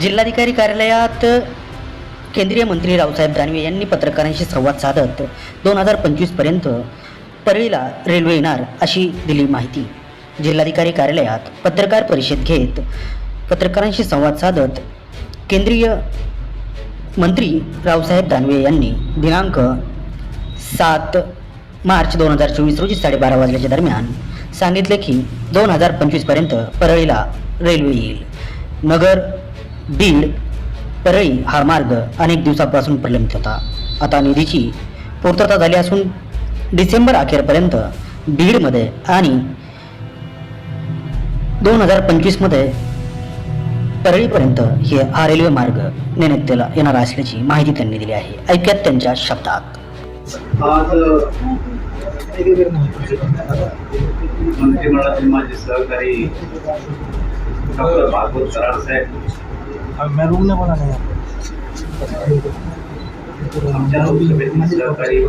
जिल्हाधिकारी कार्यालयात केंद्रीय मंत्री रावसाहेब दानवे यांनी पत्रकारांशी संवाद साधत दोन हजार पंचवीसपर्यंत परळीला रेल्वे येणार अशी दिली माहिती. जिल्हाधिकारी कार्यालयात पत्रकार परिषद घेत पत्रकारांशी संवाद साधत केंद्रीय मंत्री रावसाहेब दानवे यांनी दिनांक सात मार्च दोन हजार चोवीस रोजी साडेबारा वाजल्याच्या दरम्यान सांगितले की दोन हजार पंचवीसपर्यंत परळीला रेल्वे येईल. नगर बीड परळी हा मार्ग अनेक दिवसापासून प्रलंबित होता. आता निधीची पूर्तता झाली असून डिसेंबर अखेरपर्यंत बीडमध्ये आणि दोन हजार पंचवीसमध्ये परळीपर्यंत हे हा रेल्वे मार्ग नेण्यात येला- येणार असल्याची माहिती त्यांनी दिली आहे. ऐक्यात त्यांच्या शब्दात. मंत्रिमंडळातील माझे सहकारी डॉक्टर भागवत कराड साहेब मैं रूम में बना नहीं आमच्या लोकसभेतील सहकारी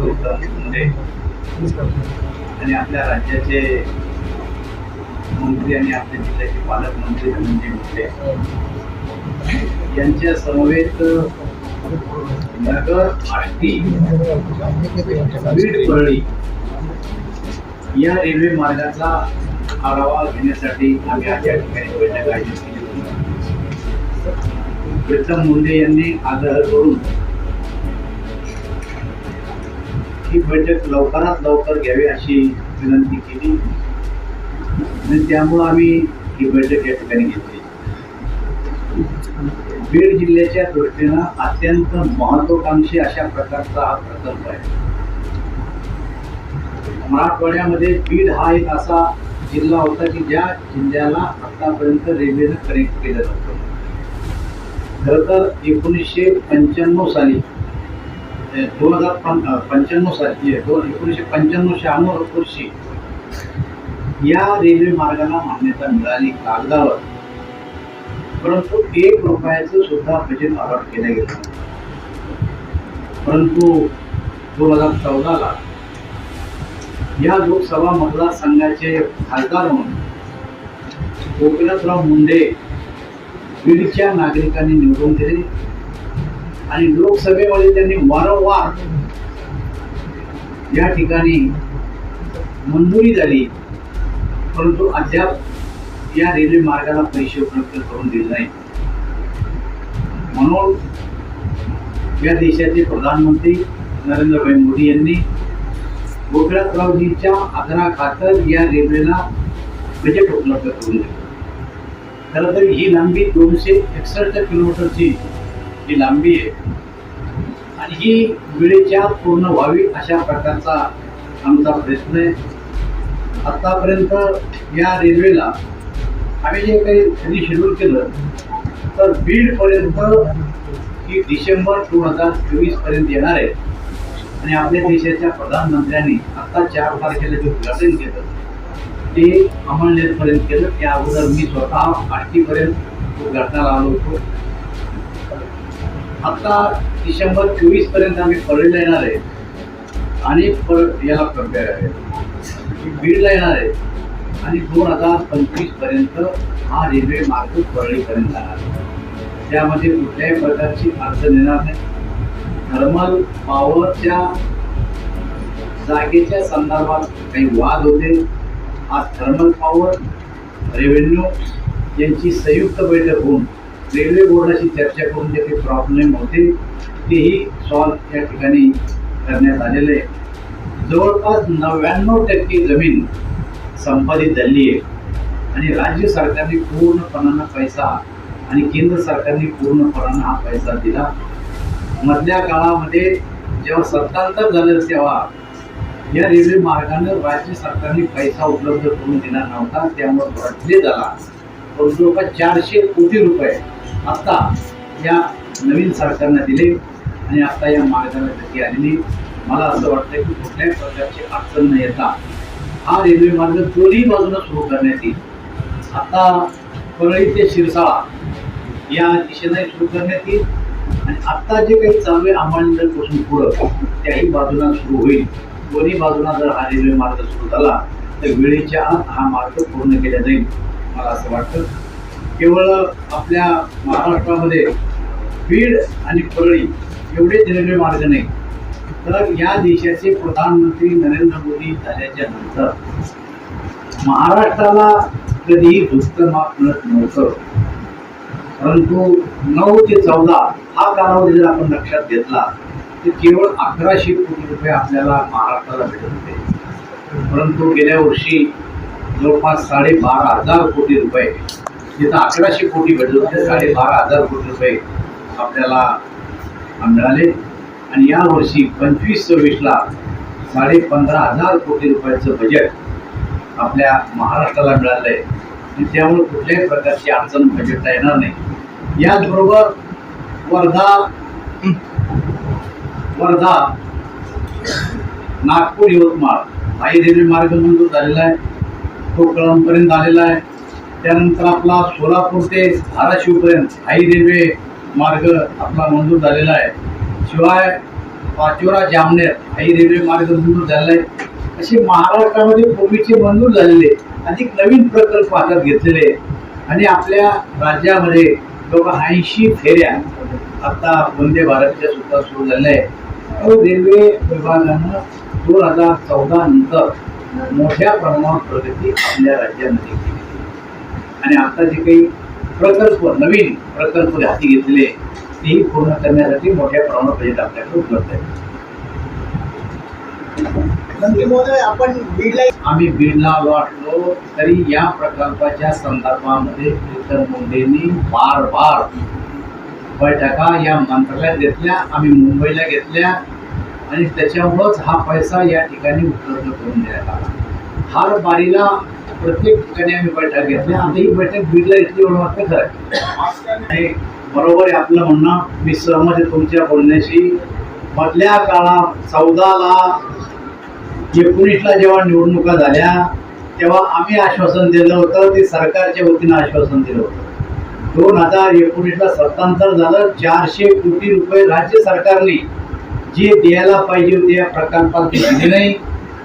आणि आपल्या राज्याचे मंत्री आणि आपल्या जिल्ह्याचे पालकमंत्री धनंजय मुंडे यांच्या समवेत नगर आष्टी बीड परळी या रेल्वे मार्गाचा आढावा घेण्यासाठी आम्ही आज या ठिकाणी बैठक आयोजित प्रथम प्रीतम मुंडे यांनी आग्रह करून ही बैठक लवकरात लवकर घ्यावी अशी विनंती केली. आणि त्यामुळं आम्ही ही बैठक या ठिकाणी घेतली. बीड जिल्ह्याच्या दृष्टीनं अत्यंत महत्वाकांक्षी अशा प्रकारचा हा प्रकल्प आहे. मराठवाड्यामध्ये बीड हा एक असा जिल्हा होता की ज्या जिल्ह्याला आतापर्यंत रेल्वेनं कनेक्ट केलं जातं खरं तर एकोणीसशे पंच्याण्णव साली दोन हजार पं पंच्याण्णव साली दोन एकोणीसशे पंच्याण्णव शहाण्णव वर्षी या रेल्वे मार्गाला मान्यता मिळाली कागदावर. परंतु एक रुपयाचं सुद्धा बजेट अलॉट केलं गेलं परंतु दोन हजार चौदाला या लोकसभा मतदारसंघाचे खासदार म्हणून गोपीनाथराव मुंडे बीडच्या नागरिकांनी निवडून दिले. आणि लोकसभेमध्ये त्यांनी वारंवार या ठिकाणी मंजुरी झाली. परंतु अद्याप या रेल्वे मार्गाला पैसे उपलब्ध करून दिले नाही म्हणून या देशाचे प्रधानमंत्री नरेंद्रभाई मोदी यांनी गोपीनाथरावजींच्या आदराखातर या रेल्वेला बजेट उपलब्ध करून दिले. खरं तर ही लांबी दोनशे एकसष्ट किलोमीटरची ही लांबी आहे. आणि ही वेळेच्या पूर्ण व्हावी अशा प्रकारचा आमचा प्रयत्न आहे. आत्तापर्यंत या रेल्वेला आम्ही जे काही त्यांनी शेड्यूल केलं तर बीडपर्यंत ही डिसेंबर दोन हजार चोवीसपर्यंत येणार आहे. आणि आपल्या देशाच्या प्रधानमंत्र्यांनी आत्ता चार तारखेला जे उद्घाटन केलं ते अमळनेरपर्यंत केलं त्या अगोदर मी स्वतः आष्टीपर्यंत उद्घाटनाला आलो होतो. आता डिसेंबर चोवीसपर्यंत आम्ही परळीला येणार आहे. आणि पर याला कंपेअर आहे. बीडला येणार आहे. आणि दोन हजार पंचवीसपर्यंत हा रेल्वे मार्ग परळीपर्यंत जाणार आहे. त्यामध्ये कुठल्याही प्रकारची अडचण येणार नाही. थर्मल पॉवरच्या जागेच्या संदर्भात काही वाद होते. आज थर्मल पॉवर रेव्हेन्यू यांची संयुक्त बैठक होऊन रेल्वे बोर्डाशी चर्चा करून जे काही प्रॉब्लेम होते तेही सॉल्व या ठिकाणी करण्यात आलेले आहे. जवळपास नव्याण्णव टक्के जमीन संपादित झाली आहे. आणि राज्य सरकारने पूर्णपणानं पैसा आणि केंद्र सरकारने पूर्णपणानं हा पैसा दिला. मधल्या काळामध्ये जेव्हा सत्तांतर झालं तेव्हा या रेल्वे मार्गानं राज्य सरकारने पैसा उपलब्ध करून देणार नव्हता. त्यामुळे रद्दे झाला. पण जवळपास चारशे कोटी रुपये आता या नवीन सरकारनं दिले आणि आता या मार्गाला गती आलेली मला असं वाटतं की कुठल्याही प्रकारची अडचण न येता हा रेल्वे मार्ग दोन्ही बाजूला सुरू करण्यात येईल. आता परळी ते शिरसाळा या दिशेने सुरू करण्यात येईल आणि आत्ता जे काही चालू आहे अंबानीपासून पुढं त्याही बाजूला सुरू होईल. दोन्ही बाजूला जर हा रेल्वे मार्ग सुरू झाला तर वेळेच्या आत हा मार्ग पूर्ण केला जाईल. मला असं वाटतं. केवळ आपल्या महाराष्ट्रामध्ये बीड आणि परळी एवढेच रेल्वे मार्ग नाही. तर या देशाचे प्रधानमंत्री नरेंद्र मोदी झाल्याच्यानंतर महाराष्ट्राला कधीही दुष्कर माप मिळत नव्हतं. परंतु नऊ ते चौदा हा कालावधी जर आपण लक्षात घेतला ते केवळ अकराशे कोटी रुपये आपल्याला महाराष्ट्राला भेटत होते. परंतु गेल्या वर्षी जवळपास साडेबारा हजार कोटी रुपये जिथं अकराशे कोटी भेटत होते साडेबारा हजार कोटी रुपये आपल्याला मिळाले. आणि यावर्षी पंचवीस सव्वीसला साडे पंधरा हजार कोटी रुपयाचं बजेट आपल्या महाराष्ट्राला मिळालं आहे आणि त्यामुळे कुठल्याही प्रकारची अडचण बजेटला येणार नाही. याचबरोबर वर्धा वर्धा नागपूर यवतमाळ. हाही रेल्वे मार्ग मंजूर झालेला आहे. तो कळंबपर्यंत आलेला आहे. त्यानंतर आपला सोलापूर ते धाराशिवपर्यंत हाही रेल्वे मार्ग आपला मंजूर झालेला आहे. शिवाय पाचोरा जामनेर हाही रेल्वे मार्ग मंजूर झालेला आहे. असे महाराष्ट्रामध्ये पूर्वीचे मंजूर झालेले अधिक नवीन प्रकल्प हातात घेतलेले आणि आपल्या राज्यामध्ये जवळ ऐंशी फेऱ्या आता वंदे भारतच्या सुद्धा सुरू झाल्या आहे रेल्वे विभागानं दोन हजार चौदा नंतर मोठ्या प्रमाणात प्रगती आपल्या राज्यामध्ये केली. आणि आता जे काही प्रकल्प नवीन प्रकल्प हाती घेतलेले तेही पूर्ण करण्यासाठी मोठ्या प्रमाणात बजेट आपल्याकडे उपलब्ध आहे. महोदय आपण बीडला आम्ही बीडला असलो तरी या प्रकल्पाच्या संदर्भामध्ये प्रीतम मुंडेंनी बार बार बैठका या मंत्रालयात घेतल्या आम्ही मुंबईला घेतल्या आणि त्याच्यामुळंच हा पैसा या ठिकाणी उपलब्ध करून देण्यात आला. हार बारीला प्रत्येक ठिकाणी आम्ही बैठक घेतल्या आता ही बैठक बीडला इतकी एवढं खरं आहे. आणि बरोबर आहे आपलं म्हणणं मी सहमत आहे तुमच्या बोलण्याशी. मधल्या काळात चौदाला एकोणीसला जेव्हा निवडणुका झाल्या तेव्हा आम्ही आश्वासन दिलं होतं ते सरकारच्या वतीनं आश्वासन दिलं होतं. दोन हजार एकोणीसला सत्तांतर झालं. चारशे कोटी रुपये राज्य सरकारने जे द्यायला पाहिजे होते या प्रकल्पाला दिले नाही.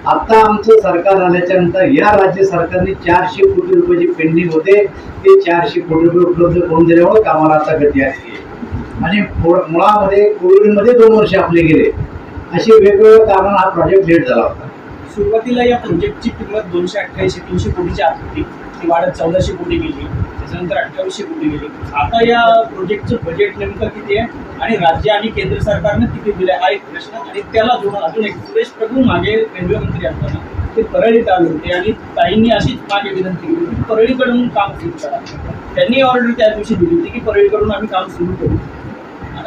आता आमचं सरकार आल्याच्यानंतर या राज्य सरकारने चारशे कोटी रुपये जे पेंडिंग होते ते चारशे कोटी रुपये उपलब्ध करून दिल्यामुळे कामाला आता गती आली आणि मुळामध्ये कोविडमध्ये दोन वर्ष आपले गेले. असे वेगवेगळ्या कारण हा प्रोजेक्ट लेट झाला होता. सुरुवातीला या प्रोजेक्टची किंमत दोनशे अठ्ठ्याऐंशी तीनशे कोटीची आत होती. ती वाढत चौदाशे कोटी गेली त्याच्यानंतर अठ्ठावीसशे कोटी गेली. आता या प्रोजेक्टचं बजेट नेमकं किती आहे? आणि राज्य आणि केंद्र सरकारनं किती दिले हा एक प्रश्न. आणि त्याला जोडून अजून एक सुरेश प्रभू मागे रेल्वे मंत्री असताना ते परळीत आले होते. आणि ताईंनी अशीच मागे विनंती केली की परळीकडून काम सुरू करा. त्यांनी ऑर्डर त्या दिवशी दिली होती की परळीकडून आम्ही काम सुरू करू.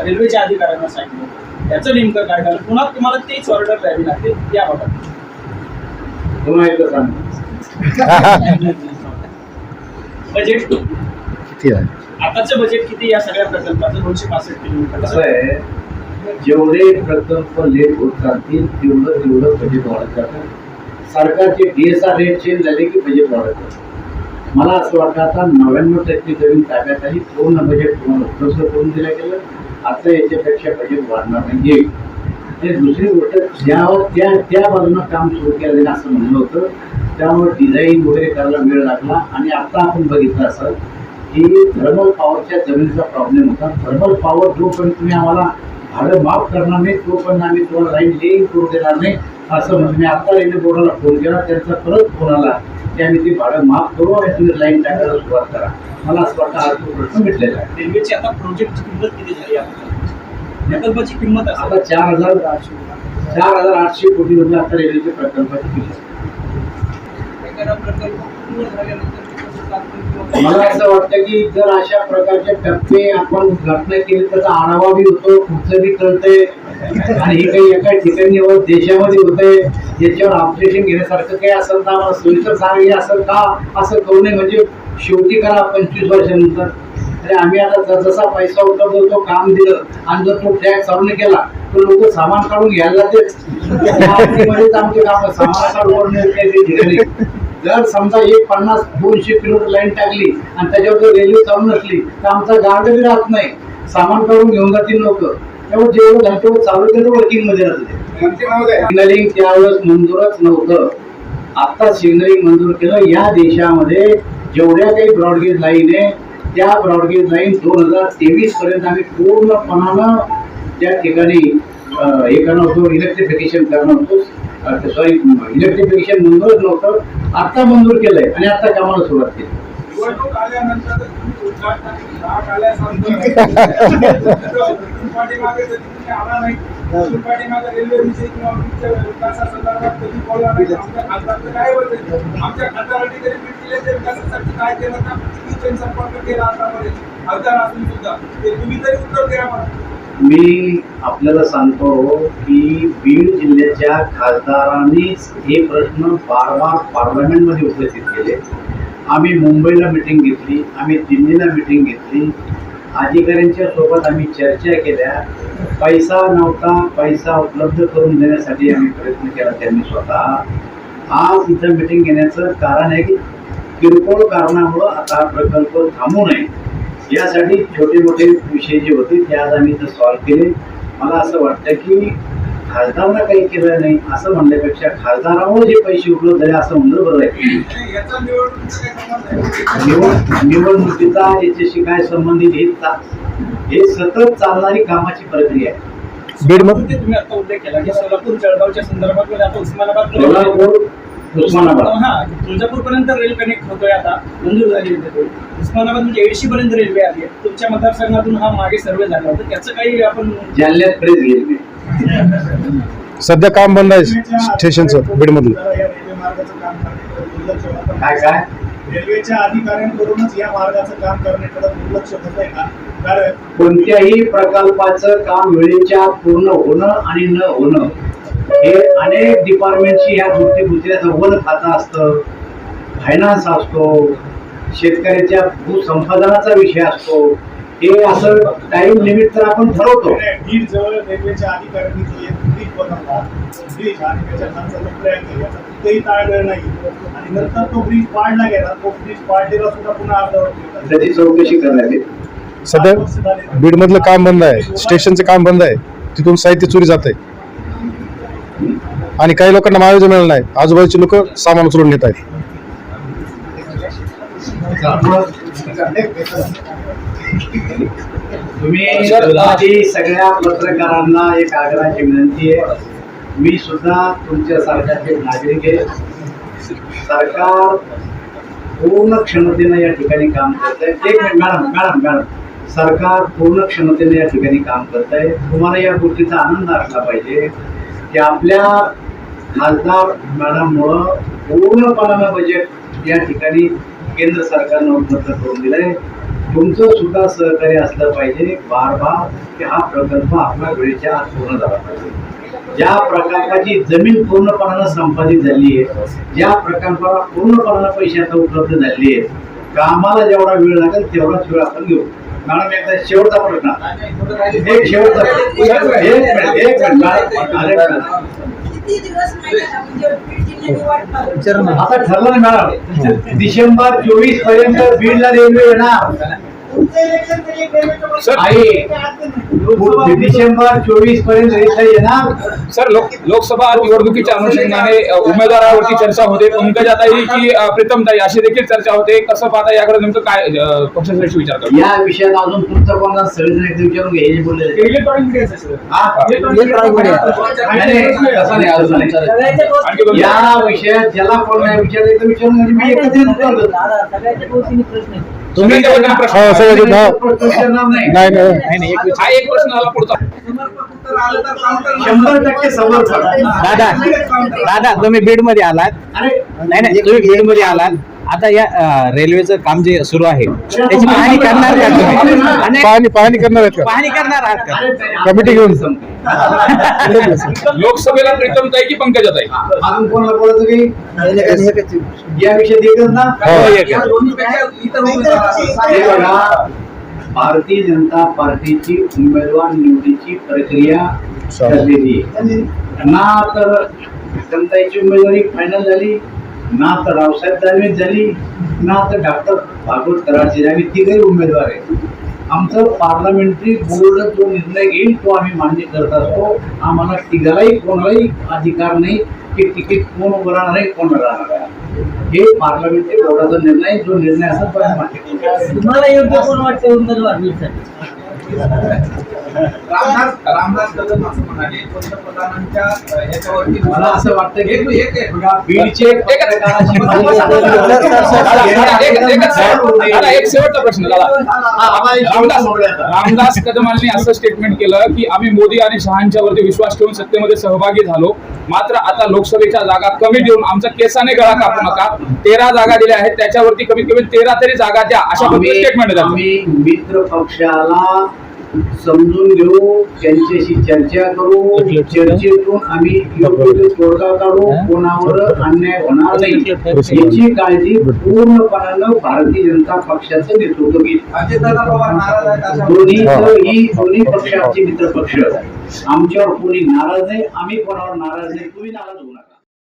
रेल्वेच्या अधिकाऱ्यांना सांगितलं. त्याचं नेमकं काय झालं? पुन्हा तुम्हाला तेच ऑर्डर द्यावी लागते याबाबत पुन्हा एकदा सांग. बजेट किती आहे? आताचं बजेट किती या सगळ्या प्रकल्पाचं? दोनशे पासष्ट किलोमीटर. जेवढे प्रकल्प लेट होत जातील तेवढं तेवढं बजेट वाढत जातं. सरकारचे D S R rate change झाले की बजेट वाढत जातं. मला असं वाटतं आता नव्याण्णव टक्के जमीन ताब्यात आली पूर्ण बजेट तुम्हाला उपलब्ध करून दिलं गेलं. आता याच्यापेक्षा बजेट वाढणार नाही येईल ते दुसरी गोष्ट ज्यावर त्या त्या बाजूनं काम सुरू केलं जाईल असं म्हणलं होतं. त्यामुळे डिझाईन वगैरे करायला वेळ लागला. आणि आता आपण बघितलं असं की थर्मल पॉवरच्या जमिनीचा प्रॉब्लेम होता. थर्मल पॉवर जोपर्यंत तुम्ही आम्हाला भाडं माफ करणार नाही तोपर्यंत आम्ही तुम्हाला लाईन लेईन करू देणार नाही. असं म्हणजे मी आता रेल्वे बोर्डाला फोन केला. त्यांचा परत फोन आला की आम्ही ते भाडं माफ करू आणि तुम्ही लाईन टाकायला सुरुवात करा. मला असं वाटतं आज तो प्रश्न मिटलेला आहे. रेल्वेची आता प्रोजेक्टची किंमत किती झाली आहे प्रकल्पाची? किंमत आता चार हजार चार हजार आठशे कोटी रुपये आता रेल्वेच्या प्रकल्पाची किंमत मला असं वाटतं की जर अशा प्रकारचे टप्पे आपण घटना केली त्याचा आढावा बी होतो पुढचं बी कळतंय. आणि हे काही एका ठिकाणी व देशामध्ये होतंय याच्यावर ऑपरेशन घेण्यासारखं काही असेल तर आम्हाला सोयीचं सांग हे असेल का? असं करू नये. म्हणजे शेवटी करा पंचवीस वर्षानंतर. अरे आम्ही आता जसा पैसा उपलब्ध होतो काम दिलं आणि जर तो ट्रॅक चालू केला तर लोक सामान काढून घ्यायला मध्येच आमचे काम सामान काढून जर समजा एक पन्नास दोनशे किलोमीटर लाईन टाकली आणि त्याच्यावर जर रेल्वे चालू नसली तर आमचा गार्ड बी राहत नाही. सामान काढून घेऊन जातील लोक. त्यामुळे जेवढं तेवढं चालू केलं वर्किंगमध्ये राहते सिग्नलिंग त्यावेळेस मंजूरच नव्हतं. आता सिग्नलिंग मंजूर केलं. या देशामध्ये जेवढ्या काही ब्रॉडगेज लाईन आहे त्या ब्रॉडगेज लाईन दोन हजार तेवीस पर्यंत आम्ही पूर्णपणानं त्या ठिकाणी हे करणार होतो इलेक्ट्रिफिकेशन करणार होतो. सॉरी इलेक्ट्रिफिकेशन मंजूरच नव्हतं. आत्ता मंजूर केलंय आणि आता कामाला सुरुवात केली. आल्यानंतर तुम्ही उद्घाटनाची धाक आल्यासारखं पाठीमागे कधी तुम्ही तुम्ही पाठीमागे रेल्वे विषयी काय केलं मी आपल्याला सांगतो की बीड जिल्ह्याच्या खासदारांनीच हे प्रश्न बार बार पार्लमेंटमध्ये उपस्थित केले. आम्ही मुंबईला मिटिंग घेतली आम्ही दिल्लीला मिटिंग घेतली. अधिकाऱ्यांच्या सोबत आम्ही चर्चा केल्या. पैसा नव्हता पैसा उपलब्ध करून देण्यासाठी आम्ही प्रयत्न केला त्यांनी स्वतः. आज इथं मिटिंग घेण्याचं कारण आहे की किरकोळ कारणामुळं आता प्रकल्प थांबू नये. यासाठी छोटे मोठे विषय जे होते ते आज आम्ही इथं सॉल्व्ह केले. मला असं वाटतं की खासदारांना काही केलं नाही असं म्हणण्यापेक्षा खासदारामुळे जे पैसे उपलब्ध झाले असं म्हणलं बरं आहे. निवडणुकीचा याच्याशी काय संबंधित हे हे सतत चालणारी कामाची प्रक्रिया आहे. बीड तुम्ही आता उल्लेख केला की सोलापूर जळगावच्या संदर्भात आता उस्मानाबाद उस्मानाबाद. हा तुळजापूर पर्यंत रेल कनेक्ट होतोय आता. मंजूर झाली होती ते. उस्मानाबाद म्हणजे एडशी पर्यंत रेल्वे आली आहे. तुमच्या मतदारसंघातून हा मागे सर्वे झाला होता. त्याचं काही आपण जालन्यात प्रेस घेईल मी सध्या काम बंद आहे स्टेशनचं बीडमधलं. या रेल्वे मार्गाचं काम करण्याकडे दुर्लक्ष होतं. काय काय? रेल्वेच्या अधिकाऱ्यांकडूनच या मार्गाचं काम करण्याकडे दुर्लक्ष होत आहे का? कारण कोणत्याही प्रकल्पाचं काम वेळेच्या पूर्ण होणं आणि न होणं हे अनेक डिपार्टमेंटची ह्या गोष्टी गुजरात वन खातं असतं फायनान्स असतो शेतकऱ्याच्या भूसंपादनाचा विषय असतो. हे असं टाइम लिमिट तर आपण ठरवतो. बीड जवळ रेल्वेच्या अधिकाऱ्यांनी जो एक ब्रिज बनवला. ब्रिज आणि त्याच्या खालचा जो ट्रॅक आहे याचा कुठेही ताळमेळ नाही. आणि नंतर तो ब्रिज पाडला गेला. तो ब्रिज पाडलेला सुद्धा पुन्हा. त्याची चौकशी करण्यात येईल सध्या बीडमधलं काम बंद आहे. स्टेशनचं काम बंद आहे. तिथून साहित्य चोरी जात आहे आणि काही लोकांना महायुद्ध मिळणार नाही. आजूबाजूचे लोक सामान उचलून नेत आहेत. तुम्ही सगळ्या पत्रकारांना एक आग्रहाची विनंती आहे. मी सुद्धा तुमच्या एक नागरिक आहे. सरकार पूर्ण क्षमतेनं या ठिकाणी काम करत आहे एक मिनिट मॅडम मॅडम मॅडम. सरकार पूर्ण क्षमतेने या ठिकाणी काम करत आहे तुम्हाला या गोष्टीचा आनंद असला पाहिजे की आपल्या खासदार मॅडममुळं पूर्णपणानं बजेट या ठिकाणी केंद्र सरकारनं उपलब्ध करून दिलंय. तुमचं सुद्धा सहकार्य असलं पाहिजे. बार बार की हा प्रकल्प आपल्या वेळेच्या आत पूर्ण झाला पाहिजे. ज्या प्रकल्पाची जमीन पूर्णपणानं संपादित झाली आहे ज्या प्रकल्पाला पूर्णपणानं पैसे आता उपलब्ध झाले आहेत कामाला जेवढा वेळ लागेल तेवढाच वेळ आपण घेऊ. मॅडम एकदा शेवटचा प्रश्न. एक शेवटचा एक मिनिट एक मिनिट. किती दिवस नाही झाला म्हणजे बीड जिल्ह्याची वाट पाहतो. आता ठरलं ना मॅडम डिसेंबर चोवीसपर्यंत बीडला रेल्वे येणार. डिसेंबर चोवीसपर्यंत येणार सर लोक लोकसभा निवडणुकीच्या अनुषंगाने उमेदवारावरती चर्चा होते. पंकजाताई की अ, प्रीतमताई अशी देखील चर्चा होते. कसं पाहता याकडे नेमकं काय पक्षश्रेष्ठी विचार करतो? या विषयात अजून तुमचं कोणाला एकदा विचारून घ्या. हे जे बोलले इलेक्ट्रॉनिक सर. हा? या विषयात ज्याला कोण नाही विचारायचं विचारून म्हणजे मी. तुम्ही प्रश्न सगळं जे-. प्रश्न विचारणार नाही. नाही नाही हा एक प्रश्न पुढचा. शंभर टक्के दादा दादा तुम्ही बीडमध्ये आलात. अरे नाही नाही तुम्ही बीडमध्ये आलात. आता या रेल्वेचं काम जे सुरू आहे त्याची पाहणी करणार का तुम्ही? पाहणी पाहणी करणार आहेत का? पाहणी करणार आहात का? कमिटी घेऊन. लोकसभेला प्रीतमताई की पंकजाताई? अजून कोणाला एकच ना? हो, भारतीय जनता पार्टीची उमेदवार निवडीची प्रक्रिया ठरलेली आहे. ना तर जनताची उमेदवारी फायनल झाली ना तर रावसाहेब दानवे झाली ना तर डॉक्टर भागवत कराडची. झाली. आम्ही तिघही उमेदवार आहे आमचं पार्लमेंटरी बोर्ड जो निर्णय घेईल तो आम्ही मान्य करत असतो. आम्हाला तिघालाही कोणालाही अधिकार नाही की तिकीट कोण उभं राहणार आहे कोण राहणार आहे. हे पार्लमेंटरी बोर्डाचा निर्णय जो निर्णय असा तो आम्ही मान्य करतो. तुम्हाला योग्य कोण वाटते उमेदवार रामदास रामदास कदम असं म्हणाले. पंतप्रधानांच्या मला असं वाटतं की एक बघा, बीडचे एक- शेवटचा प्रश्न रामदास रामदास कदमांनी असं स्टेटमेंट केलं की आम्ही मोदी आणि शहांच्या वरती विश्वास ठेवून सत्तेमध्ये सहभागी झालो. मात्र आता लोकसभेच्या जागा कमी देऊन आमचा केसाने गळा कापू नका. तेरा जागा दिल्या आहेत त्याच्यावरती कमीत कमी तेरा तरी जागा द्या अशा आम्ही स्टेटमेंट आहे त्याचं. आम्ही मित्र पक्षाला समजून घेऊ त्यांच्याशी चर्चा करू चर्चेतून? आम्ही योग्य तोडगा काढू कोणावर अन्याय होणार नाही. याची काळजी पूर्णपणानं भारतीय जनता पक्षाचं नेतृत्व अशा दोन्ही ही. दोन्ही पक्ष आमचे मित्र पक्ष आमच्यावर कोणी नाराज नाही आम्ही कोणावर नाराज नाही तुम्ही नाराज नका.